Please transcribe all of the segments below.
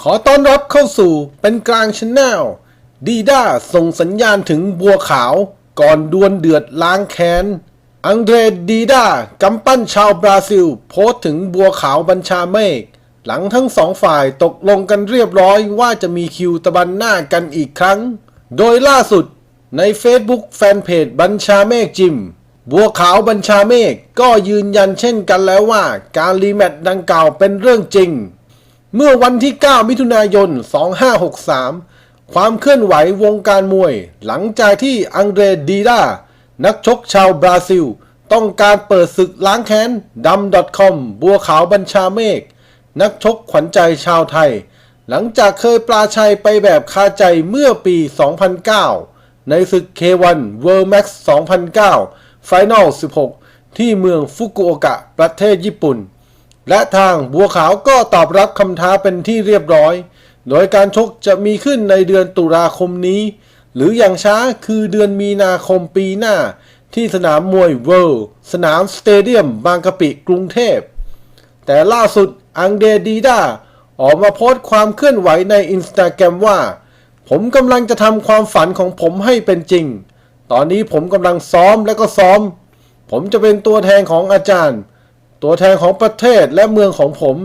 ขอต้อนรับเข้าสู่เป็นกลางชแนลดีด้าส่งสัญญาณถึงบัวขาวก่อนดวลเดือดล้างแค้น อังเดรดีด้ากำปั้นชาวบราซิล โพสถึงบัวขาวบัญชาเมฆหลังทั้งสองฝ่ายตกลงกันเรียบร้อยว่าจะมีคิวตะบันหน้ากันอีกครั้ง โดยล่าสุดใน Facebook แฟนเพจบัญชาเมฆจิม บัวขาวบัญชาเมฆก็ยืนยันเช่นกันแล้วว่า การรีแมตช์ดังกล่าวเป็นเรื่องจริง เมื่อวันที่ 9 มิถุนายน 2563 ความเคลื่อนไหววงการมวย หลังจากที่อังเดรดีดานักชกชาวบราซิล ต้องการเปิดศึกล้างแค้นดำ .com บัวขาวบัญชาเมฆนักชกขวัญใจชาวไทย หลังจากเคยปลาชัยไปแบบคาใจเมื่อปี 2009 ในศึก K1 World Max 2009 Final 16 ที่เมืองฟุกุโอกะประเทศญี่ปุ่น และทางบัวขาวก็ตอบรับคำท้าเป็นที่เรียบร้อย โดยการชกจะมีขึ้นในเดือนตุลาคมนี้ หรืออย่างช้าคือเดือนมีนาคมปีหน้า ที่สนามมวยเวิลด์สนามสเตเดียมบางกะปิกรุงเทพ แต่ล่าสุดอังเดดีดาออกมาโพสต์ความเคลื่อนไหวในอินสตาแกรมว่า ผมกำลังจะทำความฝันของผมให้เป็นจริง ตอนนี้ผมกำลังซ้อมและก็ซ้อม ผมจะเป็นตัวแทนของอาจารย์ ตัวแทนของประเทศและเมืองของผม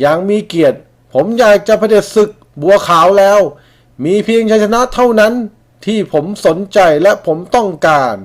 อย่างมีเกียรติ ผมอยากจะเผด็จศึกบัวขาวแล้ว มีเพียงชัยชนะเท่านั้นที่ผมสนใจและผมต้องการ